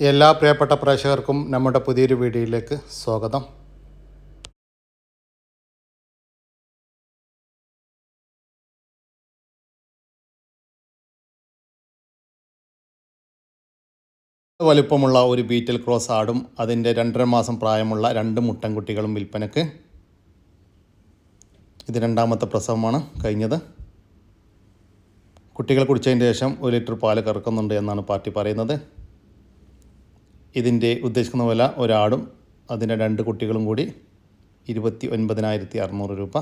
എല്ലാ പ്രിയപ്പെട്ട പ്രേക്ഷകർക്കും നമ്മുടെ പുതിയൊരു വീഡിയോയിലേക്ക് സ്വാഗതം. വലിപ്പമുള്ള ഒരു ബീറ്റൽ ക്രോസ് ആടും അതിന്റെ രണ്ടര മാസം പ്രായമുള്ള രണ്ട് മുട്ടൻകുട്ടികളും വിൽപ്പനക്ക്. ഇത് രണ്ടാമത്തെ പ്രസവമാണ് കഴിഞ്ഞത്. കുട്ടികൾ കുടിച്ചതിന് ശേഷം ഒരു ലിറ്റർ പാൽ കറക്കുന്നുണ്ട് എന്നാണ് പാർട്ടി പറയുന്നത്. ഇതിന്റെ ഉദ്ദേശിക്കുന്ന വില ഒരാടും അതിന്റെ രണ്ട് കുട്ടികളും കൂടി ഇരുപത്തി ഒൻപതിനായിരത്തി അറുന്നൂറ് രൂപ.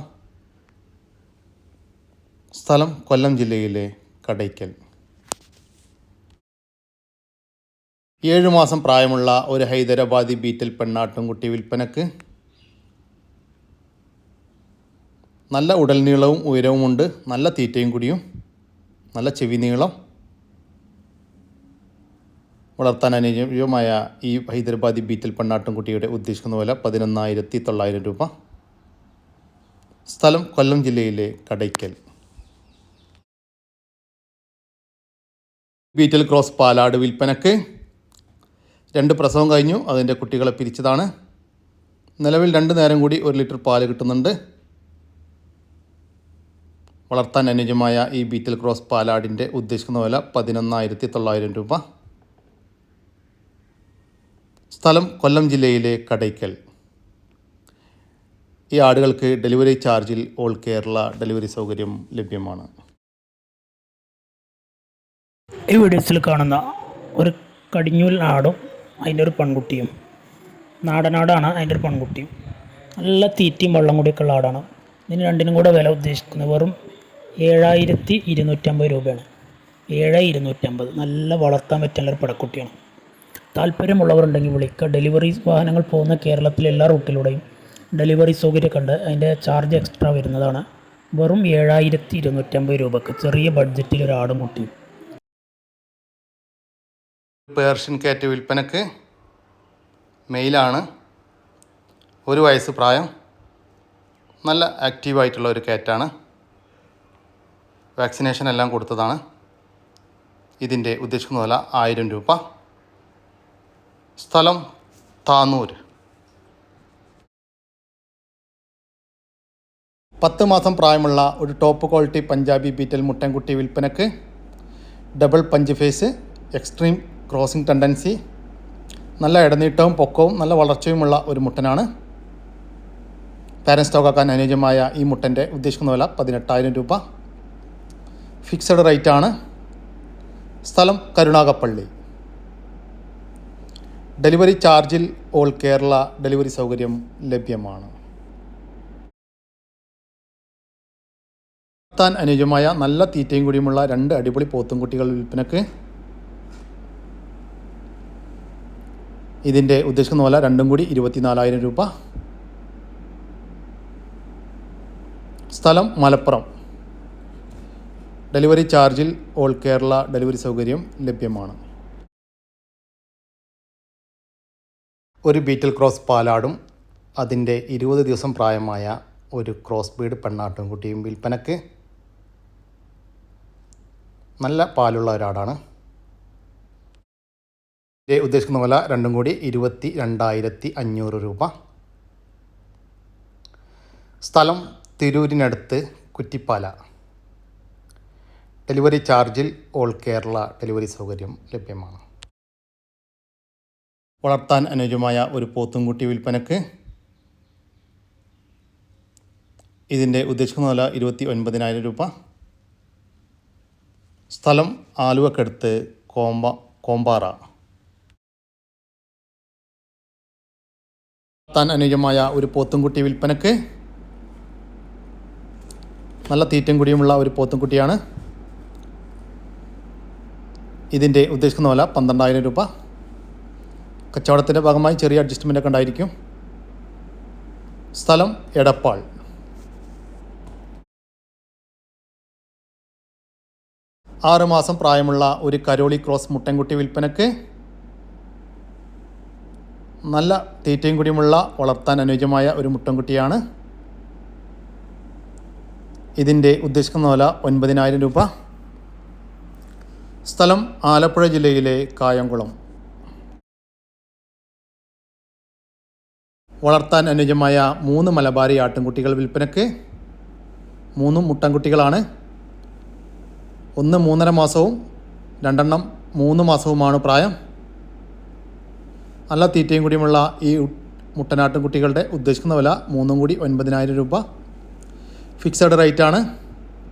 സ്ഥലം കൊല്ലം ജില്ലയിലെ കടയ്ക്കൽ. ഏഴു മാസം പ്രായമുള്ള ഒരു ഹൈദരാബാദി ബീറ്റൽ പെണ്ണാട്ടുംകുട്ടി വിൽപ്പനക്ക് നല്ല ഉടൽ നീളവും ഉയരവുമുണ്ട്. നല്ല തീറ്റയും കൂടിയും നല്ല ചെവി നീളം വളർത്താൻ അനുയോജ്യമായ ഈ ഹൈദരാബാദി ബീറ്റൽ പെണ്ണാട്ടുംകുട്ടിയുടെ ഉദ്ദേശിക്കുന്ന വില പതിനൊന്നായിരത്തി തൊള്ളായിരം രൂപ. സ്ഥലം കൊല്ലം ജില്ലയിലെ കടയ്ക്കൽ. ബീറ്റൽ ക്രോസ് പാലാട് വിൽപ്പനക്ക് രണ്ട് പ്രസവം കഴിഞ്ഞു. അതിന്റെ കുട്ടികളെ പിരിച്ചതാണ്. നിലവിൽ രണ്ട് നേരം കൂടി ഒരു ലിറ്റർ പാൽ കിട്ടുന്നുണ്ട്. വളർത്താൻ അനുയോജ്യമായ ഈ ബീറ്റൽ ക്രോസ് പാലാടിന്റെ ഉദ്ദേശിക്കുന്ന വില പതിനൊന്നായിരത്തി തൊള്ളായിരം രൂപ. സ്ഥലം കൊല്ലം ജില്ലയിലെ കടയ്ക്കൽ. ഈ ആടുകൾക്ക് ഡെലിവറി ചാർജിൽ ഓൾ കേരള ഡെലിവറി സൗകര്യം ലഭ്യമാണ്. ഈ വീഡിയോസിൽ കാണുന്ന ഒരു കടിഞ്ഞൂൽ ആടും അതിന്റെ ഒരു പെൺകുട്ടിയും. നാടനാടാണ് അതിന്റെ ഒരു പെൺകുട്ടിയും. നല്ല തീറ്റയും വെള്ളം കൂടിയൊക്കെ ഉള്ള ആടാണ്. ഇതിന് രണ്ടിനും കൂടെ വില ഉദ്ദേശിക്കുന്നത് വെറും ഏഴായിരത്തി ഇരുന്നൂറ്റമ്പത് രൂപയാണ്. ഏഴ് ഇരുന്നൂറ്റമ്പത്. നല്ല വളർത്താൻ പറ്റുന്ന ഒരു പടക്കുട്ടിയാണ് താല്പര്യമുള്ളവരുണ്ടെങ്കിൽ വിളിക്കുക. ഡെലിവറി വാഹനങ്ങൾ പോകുന്ന കേരളത്തിലെ എല്ലാ റൂട്ടിലൂടെയും ഡെലിവറി സൗകര്യമൊക്കെ കണ്ട് അതിന്റെ ചാർജ് എക്സ്ട്രാ വരുന്നതാണ്. വെറും ഏഴായിരത്തി ഇരുന്നൂറ്റമ്പത് രൂപക്ക് ചെറിയ ബഡ്ജറ്റിൽ ഒരു ആട് മുട്ടി. പേർഷ്യൻ കാറ്റ് വിൽപ്പനക്ക് മെയിലാണ്. ഒരു വയസ്സ് പ്രായം. നല്ല ആക്റ്റീവായിട്ടുള്ള ഒരു കാറ്റാണ് വാക്സിനേഷൻ എല്ലാം കൊടുത്തതാണ്. ഇതിന്റെ ഉദ്ദേശിക്കുന്ന ആയിരം രൂപ. സ്ഥലം താന്നൂർ പത്ത് മാസം പ്രായമുള്ള ഒരു ടോപ്പ് ക്വാളിറ്റി പഞ്ചാബി ബീറ്റൽ മുട്ടൻകുട്ടി വിൽപ്പനക്ക് double punch face extreme crossing tendency നല്ല ഇടനീട്ടവും പൊക്കവും നല്ല വളർച്ചയുമുള്ള ഒരു മുട്ടനാണ്. പാരൻ സ്റ്റോക്കാക്കാൻ അനുയോജ്യമായ ഈ മുട്ടന്റെ ഉദ്ദേശിക്കുന്ന വില പതിനെട്ടായിരം രൂപ. ഫിക്സഡ് റേറ്റാണ് സ്ഥലം കരുണാകപ്പള്ളി ഡെലിവറി ചാർജിൽ ഓൾ കേരള ഡെലിവറി സൗകര്യം ലഭ്യമാണ്. താൻ അനുയോജ്യമായ നല്ല തീറ്റയും കൂടിയുമുള്ള രണ്ട് അടിപൊളി പോത്തും കുട്ടികൾ വിൽപ്പനക്ക് ഇതിന്റെ ഉദ്ദേശിക്കുന്ന പോലെ രണ്ടും കൂടി ഇരുപത്തിനാലായിരം രൂപ. സ്ഥലം മലപ്പുറം. ഡെലിവറി ചാർജിൽ ഓൾ കേരള ഡെലിവറി സൗകര്യം ലഭ്യമാണ്. ഒരു ബീറ്റിൽ ക്രോസ് പാലാടും അതിന്റെ ഇരുപത് ദിവസം പ്രായമായ ഒരു ക്രോസ് ബീഡ് പെണ്ണാട്ടും കുട്ടിയും വിൽപ്പനക്ക് നല്ല പാലുള്ള ഒരാടാണ്. ഉദ്ദേശിക്കുന്ന വില രണ്ടും കൂടി ഇരുപത്തി രണ്ടായിരത്തി അഞ്ഞൂറ് രൂപ. സ്ഥലം തിരൂരിനടുത്ത് കുറ്റിപ്പാല. ഡെലിവറി ചാർജിൽ ഓൾ കേരള ഡെലിവറി സൗകര്യം ലഭ്യമാണ്. വളർത്താൻ അനുയോജ്യമായ ഒരു പോത്തുംകുട്ടി വിൽപ്പനക്ക് ഇതിന്റെ ഉദ്ദേശിക്കുന്ന വില ഇരുപത്തി ഒൻപതിനായിരം രൂപ. സ്ഥലം ആലുവക്കടുത്ത് കോമ്പ കോമ്പാറ. താൻ അനുയോജ്യമായ ഒരു പോത്തുംകുട്ടി വിൽപ്പനക്ക് നല്ല തീറ്റം കുടിയുമുള്ള ഒരു പോത്തുംകുട്ടിയാണ്. ഇതിന്റെ ഉദ്ദേശിക്കുന്ന വില പന്ത്രണ്ടായിരം രൂപ. കച്ചവടത്തിന്റെ ഭാഗമായി ചെറിയ അഡ്ജസ്റ്റ്മെന്റ് ഒക്കെ ഉണ്ടായിരിക്കും. സ്ഥലം എടപ്പാൾ. ആറുമാസം പ്രായമുള്ള ഒരു കരോളി ക്രോസ് മുട്ടൻകുട്ടി വിൽപ്പനക്ക് നല്ല തീറ്റയും കൂടിയുമുള്ള വളർത്താൻ അനുയോജ്യമായ ഒരു മുട്ടൻകുട്ടിയാണ്. ഇതിന്റെ ഉദ്ദേശിക്കുന്ന വില ഒൻപതിനായിരം രൂപ. സ്ഥലം ആലപ്പുഴ ജില്ലയിലെ കായംകുളം. വളർത്താൻ അനുയോജ്യമായ മൂന്ന് മലബാരി ആട്ടിൻകുട്ടികൾ വിൽപ്പനയ്ക്ക് മൂന്നും മുട്ടൻകുട്ടികളാണ്. ഒന്ന് മൂന്നര മാസവും രണ്ടെണ്ണം മൂന്ന് മാസവുമാണ് പ്രായം. നല്ല തീറ്റയും കൂടിയുമുള്ള ഈ മുട്ടനാട്ടുകുട്ടികളുടെ മുട്ടനാട്ടും കുട്ടികളുടെ ഉദ്ദേശിക്കുന്ന വില മൂന്നും കൂടി ഒൻപതിനായിരം രൂപ. ഫിക്സഡ് റേറ്റാണ്.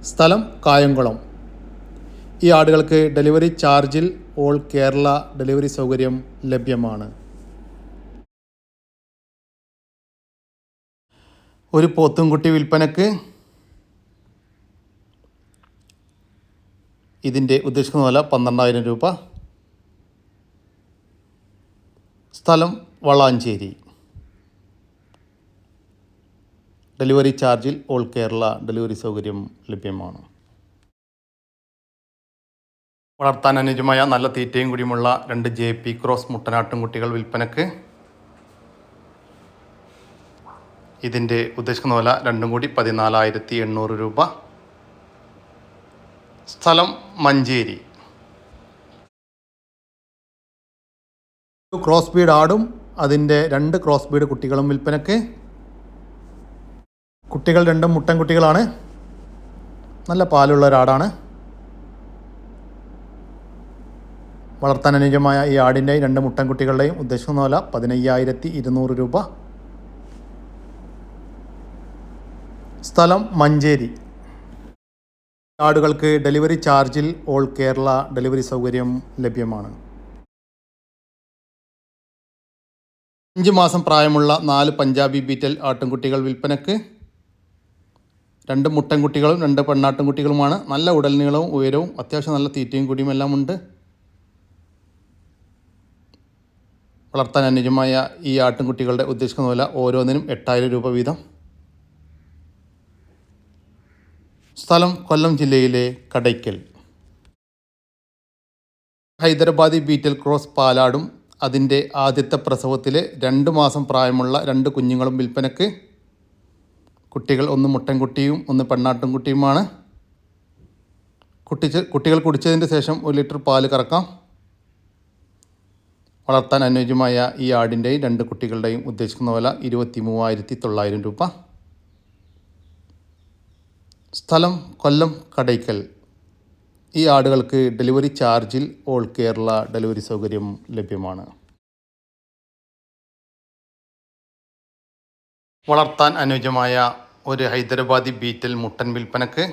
സ്ഥലം കായംകുളം. ഈ ആടുകൾക്ക് ഡെലിവറി ചാർജിൽ ഓൾ കേരള ഡെലിവറി സൗകര്യം ലഭ്യമാണ്. ഒരു പോത്തുംകുട്ടി വിൽപ്പനക്ക് ഇതിന്റെ ഉദ്ദേശിക്കുന്ന വില പന്ത്രണ്ടായിരം രൂപ. സ്ഥലം വളാഞ്ചേരി. ഡെലിവറി ചാർജിൽ ഓൾ കേരള ഡെലിവറി സൗകര്യം ലഭ്യമാണ്. വളർത്താൻ അനുജമായ നല്ല തീറ്റയും കൂടിയുമുള്ള രണ്ട് ജെ പി ക്രോസ് മുട്ടനാട്ടും കുട്ടികൾ വിൽപ്പനക്ക് ഇതിന്റെ ഉദ്ദേശിക്കുന്ന വില രണ്ടും കൂടി പതിനാലായിരത്തി എണ്ണൂറ് രൂപ. സ്ഥലം മഞ്ചേരി. ക്രോസ് ബീഡ് ആടും അതിന്റെ രണ്ട് ക്രോസ് ബീഡ് കുട്ടികളും വിൽപ്പനക്ക് കുട്ടികൾ രണ്ടും മുട്ടൻ കുട്ടികളാണ്. നല്ല പാലുള്ള ഒരാടാണ്. വളർത്താൻ അനുയോജ്യമായ ഈ ആടിന്റെയും രണ്ട് മുട്ടൻ കുട്ടികളുടെയും ഉദ്ദേശിക്കുന്ന വില പതിനയ്യായിരത്തി ഇരുന്നൂറ് രൂപ. സ്ഥലം മഞ്ചേരി. കാർഡുകൾക്ക് ഡെലിവറി ചാർജിൽ ഓൾ കേരള ഡെലിവറി സൗകര്യം ലഭ്യമാണ്. അഞ്ച് മാസം പ്രായമുള്ള നാല് പഞ്ചാബി ബീറ്റൽ ആട്ടിൻകുട്ടികൾ വിൽപ്പനക്ക് രണ്ട് മുട്ടൻകുട്ടികളും രണ്ട് പെണ്ണാട്ടിൻകുട്ടികളുമാണ് നല്ല ഉടൽ നീളവും ഉയരവും അത്യാവശ്യം നല്ല തീറ്റയും കൂടിയും എല്ലാം ഉണ്ട് വളർത്താൻ അനുജമായ ഈ ആട്ടിൻകുട്ടികളുടെ ഉദ്ദേശിക്കുന്ന വില ഓരോന്നിനും എട്ടായിരം രൂപ വീതം. സ്ഥലം കൊല്ലം ജില്ലയിലെ കടയ്ക്കൽ. ഹൈദരാബാദി ബീറ്റൽ ക്രോസ് പാലാടും അതിന്റെ ആദ്യത്തെ പ്രസവത്തിലെ രണ്ട് മാസം പ്രായമുള്ള രണ്ട് കുഞ്ഞുങ്ങളും വിൽപ്പനക്ക് കുട്ടികൾ ഒന്ന് മുട്ടൻകുട്ടിയും ഒന്ന് പെണ്ണാട്ടുംകുട്ടിയുമാണ്. കുട്ടിച്ച് കുട്ടികൾ കുടിച്ചതിന്റെ ശേഷം ഒരു ലിറ്റർ പാൽ കറക്കാം. വളർത്താൻ അനുയോജ്യമായ ഈ ആടിന്റെയും രണ്ട് കുട്ടികളുടെയും ഉദ്ദേശിക്കുന്ന വില ഇരുപത്തി മൂവായിരത്തി തൊള്ളായിരം രൂപ. സ്ഥലം കൊല്ലം കടയ്ക്കൽ. ഈ ആടുകൾക്ക് ഡെലിവറി ചാർജിൽ ഓൾ കേരള ഡെലിവറി സൗകര്യം ലഭ്യമാണ്. വളർത്താൻ അനുയോജ്യമായ ഒരു ഹൈദരാബാദി ബീറ്റൽ മുട്ടൻ വിൽപ്പനക്ക്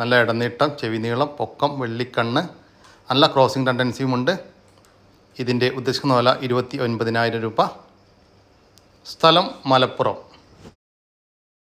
നല്ല ഇടനീട്ടം ചെവിനീളം പൊക്കം വെള്ളിക്കണ്ണ് നല്ല ക്രോസിംഗ് ടെൻഡൻസിയുമുണ്ട് ഇതിന്റെ ഉദ്ദേശിക്കുന്ന വില ഇരുപത്തി ഒൻപതിനായിരം രൂപ. സ്ഥലം മലപ്പുറം.